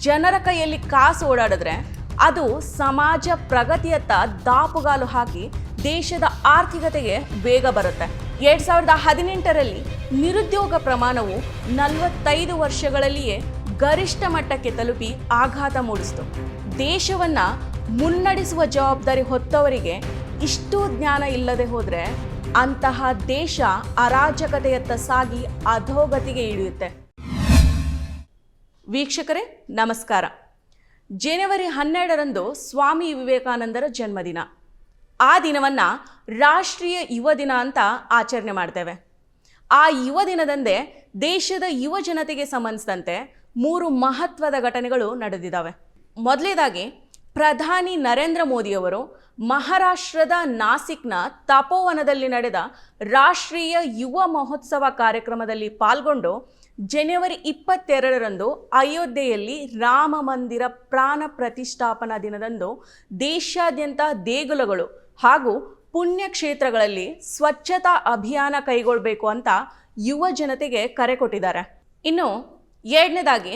ಜನರ ಕೈಯಲ್ಲಿ ಕಾಸು ಓಡಾಡಿದ್ರೆ ಅದು ಸಮಾಜ ಪ್ರಗತಿಯತ್ತ ದಾಪುಗಾಲು ಹಾಕಿ ದೇಶದ ಆರ್ಥಿಕತೆಗೆ ಬೇಗ ಬರುತ್ತೆ. ಎರಡು ಸಾವಿರದ ಹದಿನೆಂಟರಲ್ಲಿ ನಿರುದ್ಯೋಗ ಪ್ರಮಾಣವು ನಲವತ್ತೈದು ವರ್ಷಗಳಲ್ಲಿಯೇ ಗರಿಷ್ಠ ಮಟ್ಟಕ್ಕೆ ತಲುಪಿ ಆಘಾತ ಮೂಡಿಸಿತು. ದೇಶವನ್ನ ಮುನ್ನಡೆಸುವ ಜವಾಬ್ದಾರಿ ಹೊತ್ತವರಿಗೆ ಇಷ್ಟು ಜ್ಞಾನ ಇಲ್ಲದೆ ಹೋದರೆ ಅಂತಹ ದೇಶ ಅರಾಜಕತೆಯತ್ತ ಸಾಗಿ ಅಧೋಗತಿಗೆ ಇಳಿಯುತ್ತೆ. ವೀಕ್ಷಕರೇ, ನಮಸ್ಕಾರ. ಜನವರಿ ಹನ್ನೆರಡರಂದು ಸ್ವಾಮಿ ವಿವೇಕಾನಂದರ ಜನ್ಮದಿನ. ಆ ದಿನವನ್ನ ರಾಷ್ಟ್ರೀಯ ಯುವ ದಿನ ಅಂತ ಆಚರಣೆ ಮಾಡ್ತೇವೆ. ಆ ಯುವ ದಿನದಂದೇ ದೇಶದ ಯುವ ಜನತೆಗೆ ಸಂಬಂಧಿಸಿದಂತೆ ಮೂರು ಮಹತ್ವದ ಘಟನೆಗಳು ನಡೆದಿದ್ದಾವೆ. ಮೊದಲೇದಾಗಿ ಪ್ರಧಾನಿ ನರೇಂದ್ರ ಮೋದಿಯವರು ಮಹಾರಾಷ್ಟ್ರದ ನಾಸಿಕ್ನ ತಪೋವನದಲ್ಲಿ ನಡೆದ ರಾಷ್ಟ್ರೀಯ ಯುವ ಮಹೋತ್ಸವ ಕಾರ್ಯಕ್ರಮದಲ್ಲಿ ಪಾಲ್ಗೊಂಡು ಜನವರಿ ಇಪ್ಪತ್ತೆರಡರಂದು ಅಯೋಧ್ಯೆಯಲ್ಲಿ ರಾಮ ಮಂದಿರ ಪ್ರಾಣ ಪ್ರತಿಷ್ಠಾಪನಾ ದಿನದಂದು ದೇಶಾದ್ಯಂತ ದೇಗುಲಗಳು ಹಾಗೂ ಪುಣ್ಯಕ್ಷೇತ್ರಗಳಲ್ಲಿ ಸ್ವಚ್ಛತಾ ಅಭಿಯಾನ ಕೈಗೊಳ್ಳಬೇಕು ಅಂತ ಯುವ ಜನತೆಗೆ ಕರೆ ಕೊಟ್ಟಿದ್ದಾರೆ. ಇನ್ನು ಎರಡನೇದಾಗಿ,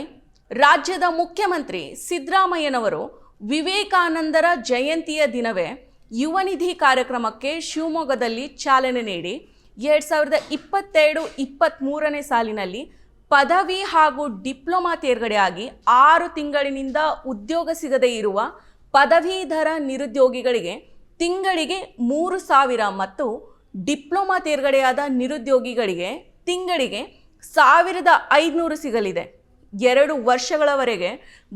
ರಾಜ್ಯದ ಮುಖ್ಯಮಂತ್ರಿ ಸಿದ್ದರಾಮಯ್ಯನವರು ವಿವೇಕಾನಂದರ ಜಯಂತಿಯ ದಿನವೇ ಯುವನಿಧಿ ಕಾರ್ಯಕ್ರಮಕ್ಕೆ ಶಿವಮೊಗ್ಗದಲ್ಲಿ ಚಾಲನೆ ನೀಡಿ ಎರಡು ಸಾವಿರದ ಇಪ್ಪತ್ತೆರಡು ಇಪ್ಪತ್ತ್ಮೂರನೇ ಸಾಲಿನಲ್ಲಿ ಪದವಿ ಹಾಗೂ ಡಿಪ್ಲೊಮಾ ತೇರ್ಗಡೆಯಾಗಿ ಆರು ತಿಂಗಳಿನಿಂದ ಉದ್ಯೋಗ ಸಿಗದೇ ಇರುವ ಪದವೀಧರ ನಿರುದ್ಯೋಗಿಗಳಿಗೆ ತಿಂಗಳಿಗೆ ಮೂರು ಸಾವಿರ ಮತ್ತು ಡಿಪ್ಲೊಮಾ ತೇರ್ಗಡೆಯಾದ ನಿರುದ್ಯೋಗಿಗಳಿಗೆ ತಿಂಗಳಿಗೆ ಸಾವಿರದ ಐದುನೂರು ಸಿಗಲಿದೆ. ಎರಡು ವರ್ಷಗಳವರೆಗೆ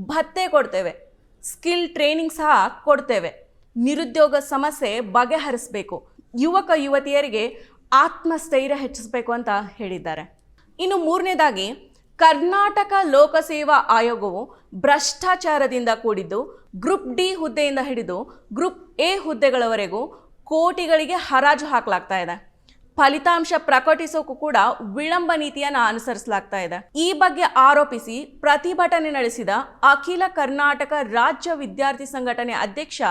ಭತ್ತೆ ಕೊಡ್ತೇವೆ. ಸ್ಕಿಲ್ ಟ್ರೈನಿಂಗ್ ಸಹ ಕೊಡ್ತೇವೆ. ನಿರುದ್ಯೋಗ ಸಮಸ್ಯೆ ಬಗೆಹರಿಸಬೇಕು. ಯುವಕ ಯುವತಿಯರಿಗೆ ಆತ್ಮಸ್ಥೈರ್ಯ ಹೆಚ್ಚಿಸಬೇಕು ಅಂತ ಹೇಳಿದ್ದಾರೆ. ಇನ್ನು ಮೂರನೇದಾಗಿ, ಕರ್ನಾಟಕ ಲೋಕಸೇವಾ ಆಯೋಗವು ಭ್ರಷ್ಟಾಚಾರದಿಂದ ಕೂಡಿದ್ದು, ಗ್ರೂಪ್ ಡಿ ಹುದ್ದೆಯಿಂದ ಹಿಡಿದು, ಗ್ರೂಪ್ ಎ ಹುದ್ದೆಗಳವರೆಗೂ ಕೋಟಿಗಳಿಗೆ ಹರಾಜು ಹಾಕಲಾಗ್ತಾ ಇದೆ. ಫಲಿತಾಂಶ ಪ್ರಕಟಿಸೋಕು ಕೂಡ ವಿಳಂಬ ನೀತಿಯನ್ನು ಅನುಸರಿಸಲಾಗ್ತಾ ಇದೆ. ಈ ಬಗ್ಗೆ ಆರೋಪಿಸಿ ಪ್ರತಿಭಟನೆ ನಡೆಸಿದ ಅಖಿಲ ಕರ್ನಾಟಕ ರಾಜ್ಯ ವಿದ್ಯಾರ್ಥಿ ಸಂಘಟನೆ ಅಧ್ಯಕ್ಷ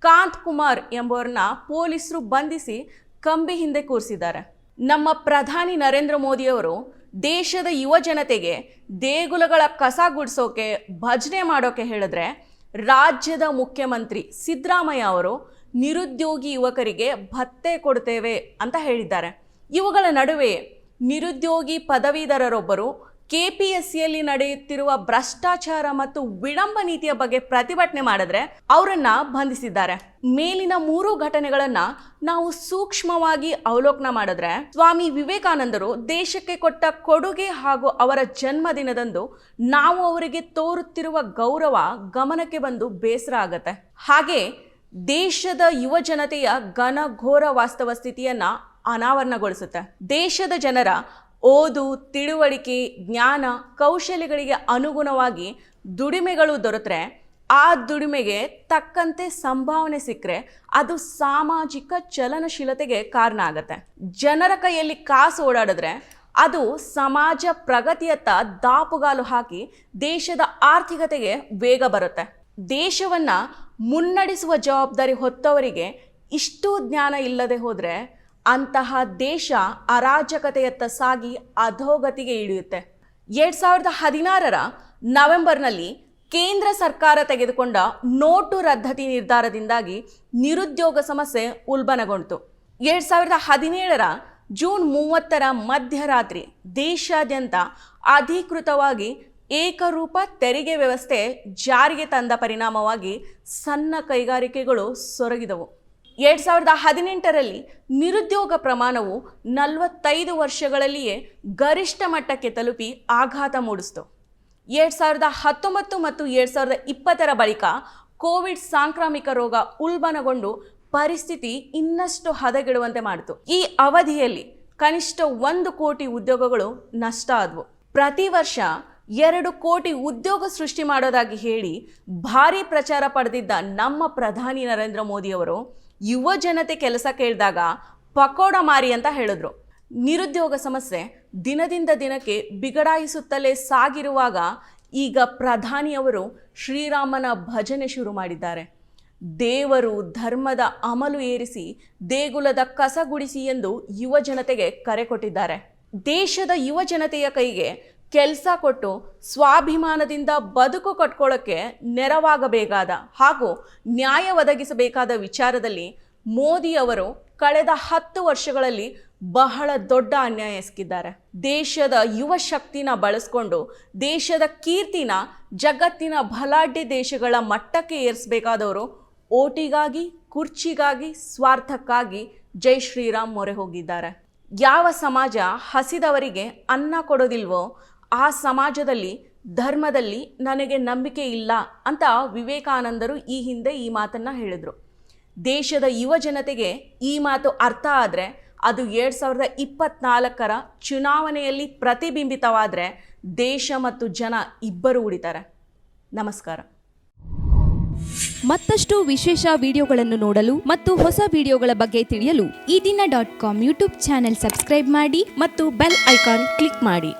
ಕಾಂತ್ ಕುಮಾರ್ ಎಂಬುವರನ್ನ ಪೊಲೀಸರು ಬಂಧಿಸಿ ಕಂಬಿ ಹಿಂದೆ ಕೂರಿಸಿದ್ದಾರೆ. ನಮ್ಮ ಪ್ರಧಾನಿ ನರೇಂದ್ರ ಮೋದಿಯವರು ದೇಶದ ಯುವ ಜನತೆಗೆ ದೇಗುಲಗಳ ಕಸ ಗುಡಿಸೋಕೆ, ಭಜನೆ ಮಾಡೋಕೆ ಹೇಳಿದ್ರೆ ರಾಜ್ಯದ ಮುಖ್ಯಮಂತ್ರಿ ಸಿದ್ದರಾಮಯ್ಯ ಅವರು ನಿರುದ್ಯೋಗಿ ಯುವಕರಿಗೆ ಭತ್ತೆ ಕೊಡ್ತೇವೆ ಅಂತ ಹೇಳಿದ್ದಾರೆ. ಇವುಗಳ ನಡುವೆ ನಿರುದ್ಯೋಗಿ ಪದವೀಧರರೊಬ್ಬರು ಕೆ ಪಿ ಎಸ್ ಸಿಯಲ್ಲಿ ನಡೆಯುತ್ತಿರುವ ಭ್ರಷ್ಟಾಚಾರ ಮತ್ತು ವಿಳಂಬ ನೀತಿಯ ಬಗ್ಗೆ ಪ್ರತಿಭಟನೆ ಮಾಡಿದ್ರೆ ಅವರನ್ನ ಬಂಧಿಸಿದ್ದಾರೆ. ಮೇಲಿನ ಮೂರು ಘಟನೆಗಳನ್ನ ನಾವು ಸೂಕ್ಷ್ಮವಾಗಿ ಅವಲೋಕನ ಮಾಡಿದ್ರೆ ಸ್ವಾಮಿ ವಿವೇಕಾನಂದರು ದೇಶಕ್ಕೆ ಕೊಟ್ಟ ಕೊಡುಗೆ ಹಾಗೂ ಅವರ ಜನ್ಮದಿನದಂದು ನಾವು ಅವರಿಗೆ ತೋರುತ್ತಿರುವ ಗೌರವ ಗಮನಕ್ಕೆ ಬಂದು ಬೇಸರ ಆಗತ್ತೆ. ಹಾಗೆ ದೇಶದ ಯುವ ಜನತೆಯ ಘನಘೋರ ವಾಸ್ತವ ಸ್ಥಿತಿಯನ್ನು ಅನಾವರಣಗೊಳಿಸುತ್ತೆ. ದೇಶದ ಜನರ ಓದು, ತಿಳುವಳಿಕೆ, ಜ್ಞಾನ, ಕೌಶಲ್ಯಗಳಿಗೆ ಅನುಗುಣವಾಗಿ ದುಡಿಮೆಗಳು ದೊರೆತರೆ, ಆ ದುಡಿಮೆಗೆ ತಕ್ಕಂತೆ ಸಂಭಾವನೆ ಸಿಕ್ಕರೆ ಅದು ಸಾಮಾಜಿಕ ಚಲನಶೀಲತೆಗೆ ಕಾರಣ ಆಗತ್ತೆ. ಜನರ ಕೈಯಲ್ಲಿ ಕಾಸು ಓಡಾಡಿದ್ರೆ ಅದು ಸಮಾಜ ಪ್ರಗತಿಯತ್ತ ದಾಪುಗಾಲು ಹಾಕಿ ದೇಶದ ಆರ್ಥಿಕತೆಗೆ ವೇಗ ಬರುತ್ತೆ. ದೇಶವನ್ನ ಮುನ್ನಡೆಸುವ ಜವಾಬ್ದಾರಿ ಹೊತ್ತವರಿಗೆ ಇಷ್ಟು ಜ್ಞಾನ ಇಲ್ಲದೆ ಹೋದರೆ ಅಂತಹ ದೇಶ ಅರಾಜಕತೆಯತ್ತ ಸಾಗಿ ಅಧೋಗತಿಗೆ ಇಳಿಯುತ್ತೆ. ಎರಡು ಸಾವಿರದ ಹದಿನಾರರ ನವೆಂಬರ್ನಲ್ಲಿ ಕೇಂದ್ರ ಸರ್ಕಾರ ತೆಗೆದುಕೊಂಡ ನೋಟು ರದ್ದತಿ ನಿರ್ಧಾರದಿಂದಾಗಿ ನಿರುದ್ಯೋಗ ಸಮಸ್ಯೆ ಉಲ್ಬಣಗೊಂಡಿತು. ಎರಡು ಸಾವಿರದ ಹದಿನೇಳರ ಜೂನ್ ಮೂವತ್ತರ ಮಧ್ಯರಾತ್ರಿ ದೇಶಾದ್ಯಂತ ಅಧಿಕೃತವಾಗಿ ಏಕರೂಪ ತೆರಿಗೆ ವ್ಯವಸ್ಥೆ ಜಾರಿಗೆ ತಂದ ಪರಿಣಾಮವಾಗಿ ಸಣ್ಣ ಕೈಗಾರಿಕೆಗಳು ಸೊರಗಿದವು. ಎರಡು ಸಾವಿರದ ಹದಿನೆಂಟರಲ್ಲಿ ನಿರುದ್ಯೋಗ ಪ್ರಮಾಣವು ನಲವತ್ತೈದು ವರ್ಷಗಳಲ್ಲಿಯೇ ಗರಿಷ್ಠ ಮಟ್ಟಕ್ಕೆ ತಲುಪಿ ಆಘಾತ ಮೂಡಿಸಿತು. ಎರಡ್ ಸಾವಿರದ ಹತ್ತೊಂಬತ್ತು ಮತ್ತು ಎರಡು ಸಾವಿರದ ಇಪ್ಪತ್ತರ ಬಳಿಕ ಕೋವಿಡ್ ಸಾಂಕ್ರಾಮಿಕ ರೋಗ ಉಲ್ಬಣಗೊಂಡು ಪರಿಸ್ಥಿತಿ ಇನ್ನಷ್ಟು ಹದಗೆಡುವಂತೆ ಮಾಡಿತು. ಈ ಅವಧಿಯಲ್ಲಿ ಕನಿಷ್ಠ ಒಂದು ಕೋಟಿ ಉದ್ಯೋಗಗಳು ನಷ್ಟ ಆದವು. ಪ್ರತಿ ವರ್ಷ ಎರಡು ಕೋಟಿ ಉದ್ಯೋಗ ಸೃಷ್ಟಿ ಮಾಡೋದಾಗಿ ಹೇಳಿ ಭಾರಿ ಪ್ರಚಾರ ಪಡೆದಿದ್ದ ನಮ್ಮ ಪ್ರಧಾನಿ ನರೇಂದ್ರ ಮೋದಿಯವರು ಯುವ ಜನತೆ ಕೆಲಸ ಕೇಳಿದಾಗ ಪಕೋಡ ಮಾರಿ ಅಂತ ಹೇಳಿದ್ರು. ನಿರುದ್ಯೋಗ ಸಮಸ್ಯೆ ದಿನದಿಂದ ದಿನಕ್ಕೆ ಬಿಗಡಾಯಿಸುತ್ತಲೇ ಸಾಗಿರುವಾಗ ಈಗ ಪ್ರಧಾನಿಯವರು ಶ್ರೀರಾಮನ ಭಜನೆ ಶುರು ಮಾಡಿದ್ದಾರೆ. ದೇವರು ಧರ್ಮದ ಅಮಲು ಏರಿಸಿ ದೇಗುಲದ ಕಸ ಗುಡಿಸಿ ಎಂದು ಯುವ ಜನತೆಗೆ ಕರೆ ಕೊಟ್ಟಿದ್ದಾರೆ. ದೇಶದ ಯುವ ಜನತೆಯ ಕೈಗೆ ಕೆಲಸ ಕೊಟ್ಟು ಸ್ವಾಭಿಮಾನದಿಂದ ಬದುಕು ಕಟ್ಕೊಳ್ಳೋಕ್ಕೆ ನೆರವಾಗಬೇಕಾದ ಹಾಗೂ ನ್ಯಾಯ ಒದಗಿಸಬೇಕಾದ ವಿಚಾರದಲ್ಲಿ ಮೋದಿಯವರು ಕಳೆದ ಹತ್ತು ವರ್ಷಗಳಲ್ಲಿ ಬಹಳ ದೊಡ್ಡ ಅನ್ಯಾಯ ಎಸಗಿದ್ದಾರೆ. ದೇಶದ ಯುವ ಶಕ್ತಿನ ಬಳಸ್ಕೊಂಡು ದೇಶದ ಕೀರ್ತಿನ, ಜಗತ್ತಿನ ಬಲಾಢ್ಯ ದೇಶಗಳ ಮಟ್ಟಕ್ಕೆ ಏರಿಸಬೇಕಾದವರು ಓಟಿಗಾಗಿ, ಕುರ್ಚಿಗಾಗಿ, ಸ್ವಾರ್ಥಕ್ಕಾಗಿ ಜೈ ಶ್ರೀರಾಮ್ ಮೊರೆ ಹೋಗಿದ್ದಾರೆ. ಯಾವ ಸಮಾಜ ಹಸಿದವರಿಗೆ ಅನ್ನ ಕೊಡೋದಿಲ್ವೋ ಆ ಸಮಾಜದಲ್ಲಿ, ಧರ್ಮದಲ್ಲಿ ನನಗೆ ನಂಬಿಕೆ ಇಲ್ಲ ಅಂತ ವಿವೇಕಾನಂದರು ಈ ಹಿಂದೆ ಈ ಮಾತನ್ನು ಹೇಳಿದರು. ದೇಶದ ಯುವ ಜನತೆಗೆ ಈ ಮಾತು ಅರ್ಥ ಆದರೆ, ಅದು ಎರಡು ಸಾವಿರದ ಇಪ್ಪತ್ನಾಲ್ಕರ ಚುನಾವಣೆಯಲ್ಲಿ ಪ್ರತಿಬಿಂಬಿತವಾದರೆ ದೇಶ ಮತ್ತು ಜನ ಇಬ್ಬರು ಉಳಿತಾರೆ. ನಮಸ್ಕಾರ. ಮತ್ತಷ್ಟು ವಿಶೇಷ ವಿಡಿಯೋಗಳನ್ನು ನೋಡಲು ಮತ್ತು ಹೊಸ ವಿಡಿಯೋಗಳ ಬಗ್ಗೆ ತಿಳಿಯಲು Ee Dina dot com YouTube channel subscribe ಮಾಡಿ ಮತ್ತು ಬೆಲ್ ಐಕಾನ್ ಕ್ಲಿಕ್ ಮಾಡಿ.